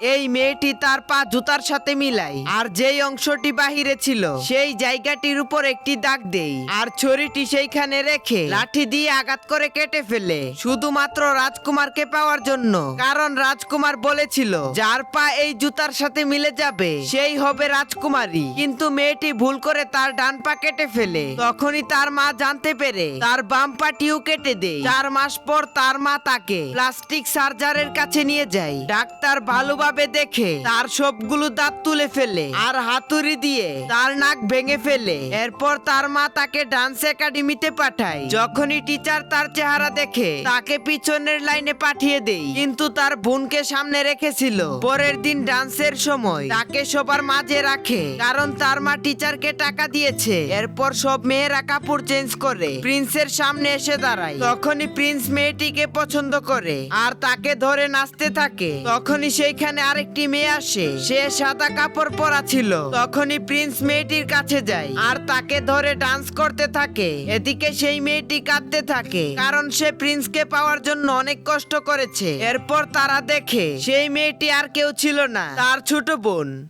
এই মেয়েটি তার পা জুতার সাথে মিলায় আর যেই অংশটি বাহিরে ছিল, সেই জায়গাটির উপর একটি দাগ দেই। আর ছড়িটি সেইখানে রেখে লাঠি দিয়ে আঘাত করে কেটে ফেলে। শুধুমাত্র রাজকুমারকে পাওয়ার জন্য। কারণ রাজকুমার বলেছিল, যার পা এই জুতার সাথে মিলে যাবে, সেই হবে রাজকুমারী। কিন্তু মেয়েটি ভুল করে তার ডান পা কেটে ফেলে। তখনই তার মা জানতে পেরে তার বাম পাটিও কেটে দেয়। চার মাস পর তার মা তাকে প্লাস্টিক সার্জারের কাছে নিয়ে যায়। ডাক্তার ভালোভাবে দেখে, তার সবগুলো দাঁত তুলে ফেলে আর হাতুড়ি দিয়ে তার নাক ভেঙে ফেলে। এরপর তার মা তাকে ডান্স একাডেমিতে পাঠায়। যখনই টিচার তার চেহারা দেখে, তাকে পিছনের লাইনে পাঠিয়ে দেই। কিন্তু তার বোনকে সামনে রেখেছিল। পরের দিন ডান্সের সময় তাকে সবার মাঝে রাখে, কারণ তার মা টিচারকে টাকা দিয়েছে। এরপর সব মেয়েরা কাপড় চেঞ্জ করে, প্রিন্সের সামনে এসে দাঁড়ায়। তখনই প্রিন্স মেয়েটিকে পছন্দ করে, আর তাকে ধরে নাচতে থাকে। তখনই সেইখানে আরেকটি মেয়ে আসে। সে সাদা কাপড় পরা ছিল। তখনই প্রিন্স মেয়েটির কাছে যায় আর তাকে ধরে ডান্স করতে থাকে। এদিকে সেই মেয়েটি কাঁদতে থাকে, কারণ সে প্রিন্সকে পাওয়ার জন্য অনেক কষ্ট করেছে। এরপর তারা দেখে, সেই মেয়েটি আর কেউ ছিল না, তার ছোট বোন।